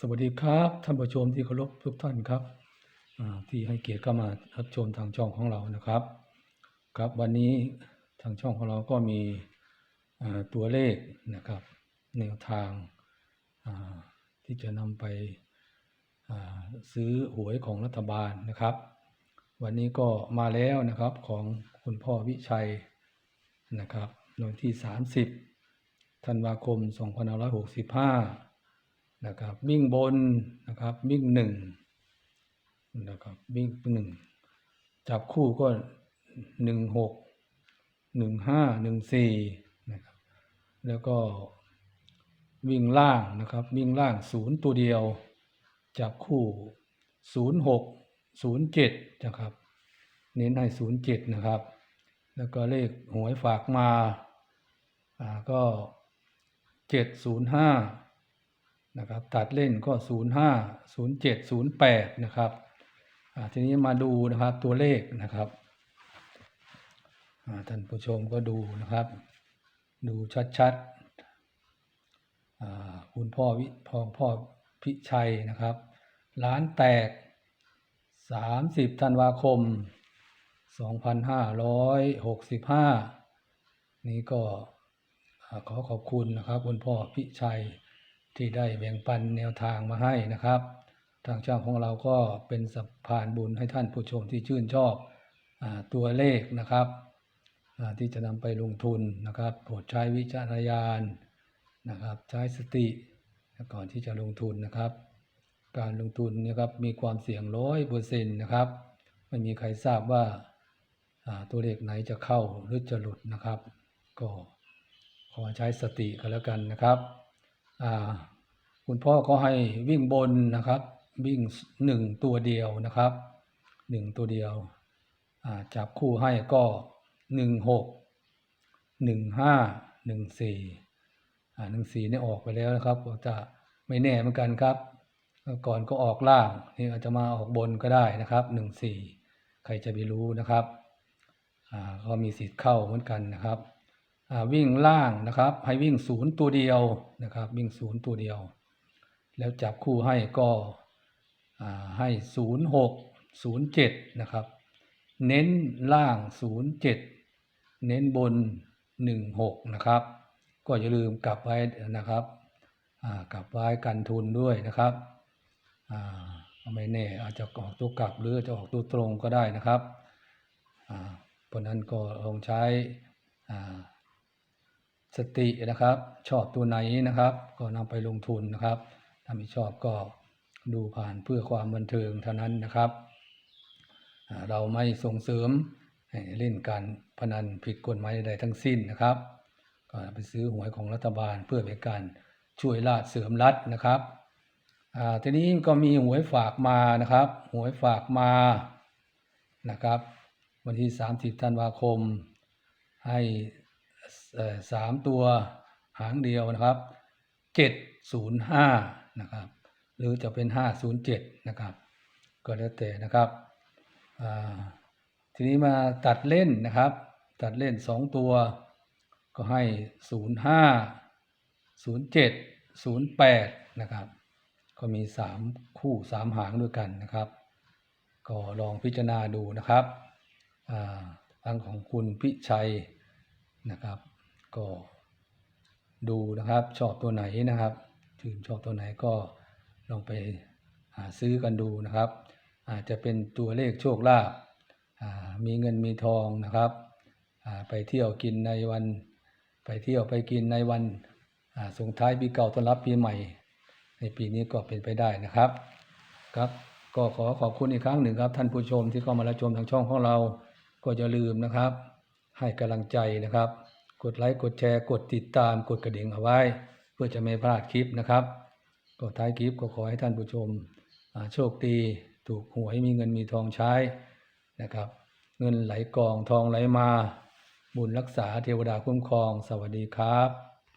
สวัสดีครับท่านผู้ชมที่เคารพทุกท่านครับที่ให้เกียรติเข้ามารับชมทางช่องของเรานะครับ ครับวันนี้ทางช่องของเราก็มีตัวเลขนะครับ แนวทางที่จะนำไปซื้อหวยของรัฐบาลนะครับ วันนี้ก็มาแล้วนะครับของคุณพ่อวิชัยนะครับวันที่ 30ธันวาคม2565 นะครับวิ่งบนนะครับวิ่งหนึ่งนะครับวิ่งหนึ่งจับคู่ก็หนึ่งหกหนึ่งห้าหนึ่งสี่นะครับแล้วก็วิ่งล่างนะครับวิ่งล่างศูนย์ตัวเดียว จับคู่ศูนย์หกศูนย์เจ็ดนะครับ เน้นให้ศูนย์เจ็ดนะครับ แล้วก็เลขหวยฝากมาอ่าก็เจ็ดศูนย์ห้า นะครับตัดเล่นก็ 0 5 0 7 0 8 นะครับทีนี้มาดูนะครับตัวเลขนะครับท่านผู้ชมก็ดูนะครับ ดูชัดๆคุณพ่อวิพองพ่อพิชัยนะครับร้านแตก 30 ธันวาคม 2565 นี้ก็อ่าขอขอบคุณนะครับคุณพ่อพิชัย ที่ได้แบ่งปันแนวทางมาให้นะครับ ทางช่องของเราก็เป็นสะพานบุญให้ท่านผู้ชมที่ชื่นชอบอตัวเลขนะครับที่จะนำไปลงทุนนะครับโปรดใช้วิจารณญาณนะครับ ใช้สติก่อนที่จะลงทุนนะครับ การลงทุนนะครับมีความเสี่ยงร้อยเปอร์เซ็นต์นะครับไม่มีใครทราบว่าตัวเลขไหนจะเข้าหรือจะหลุดนะครับ ก็ขอใช้สติกันแล้วกันนะครับ คุณพ่อก็ให้วิ่งบนนะครับ วิ่งหนึ่งตัวเดียวนะครับหนึ่งตัวเดียวจับคู่ให้ก็หนึ่งหกหนึ่งห้าหนึ่งสี่หนึ่งสี่นี่ออกไปแล้วนะครับจะไม่แน่เหมือนกันครับ ก่อนก็ออกล่างนี่อาจจะมาออกบนก็ได้นะครับหนึ่งสี่ใครจะไปรู้นะครับก็มีสิทธิ์เข้าเหมือนกันนะครับ วิ่งล่างนะครับ ให้วิ่งศูนย์ตัวเดียวนะครับ วิ่งศูนย์ตัวเดียว แล้วจับคู่ให้ก็ให้ศูนย์หกศูนย์เจ็ดนะครับ เน้นล่างศูนย์เจ็ดเน้นบนหนึ่งหกนะครับ ก็อย่าลืมกลับไว้นะครับกลับไว้กันทุนด้วยนะครับอ่าไม่แน่อาจจะออกตัวกลับหรือจะออกตัวตรงก็ได้นะครับเพราะนั้นก็ลองใช้อ่า สตินะครับ ชอบตัวไหนนะครับ ก็นำไปลงทุนนะครับถ้าไม่ชอบก็ดูผ่านเพื่อความบันเทิงเท่านั้นนะครับ เราไม่ส่งเสริมให้เล่นการพนันผิดกฎหมายใดๆทั้งสิ้นนะครับ ก็ไปซื้อหวยของรัฐบาลเพื่อเป็นการช่วยลาดเสริมรัฐนะครับทีนี้ก็มีหวยฝากมานะครับหวยฝากมานะครับ วันที่ 30 ธันวาคม ให้ สามตัวหางเดียวนะครับเจ็ดศูนย์ห้านะครับ หรือจะเป็นห้าศูนย์เจ็ดนะครับ ก็แล้วแต่นะครับทีนี้มาตัดเล่นนะครับ ตัดเล่นสองตัว ก็ให้ศูนย์ห้าศูนย์เจ็ดศูนย์แปดนะครับ ก็มีสามคู่สามหางด้วยกันนะครับ ก็ลองพิจารณาดูนะครับทางของคุณพิชัย นะครับ ก็ดูนะครับชอบตัวไหนนะครับชื่นชอบตัวไหนก็ลองไปหาซื้อกันดูนะครับ อาจจะเป็นตัวเลขโชคลาภมีเงินมีทองนะครับไปเที่ยวกินในวัน ไปเที่ยวไปกินในวันส่งท้ายปีเก่าต้อนรับปีใหม่ ในปีนี้ก็เป็นไปได้นะครับครับก็ขอขอบคุณอีกครั้งหนึ่งครับท่านผู้ชมที่เข้ามารับชมทางช่องของเราก็อย่าลืมนะครับ ให้กำลังใจนะครับ กดไลค์กดแชร์ กดติดตามกดกระดิ่งเอาไว้ เพื่อจะไม่พลาดคลิปนะครับก็ท้ายคลิปก็ขอให้ท่านผู้ชมโชคดีถูกหวยมีเงินมีทองใช้นะครับ เงินไหลกองทองไหลมา บุญรักษาเทวดาคุ้มครอง สวัสดีครับ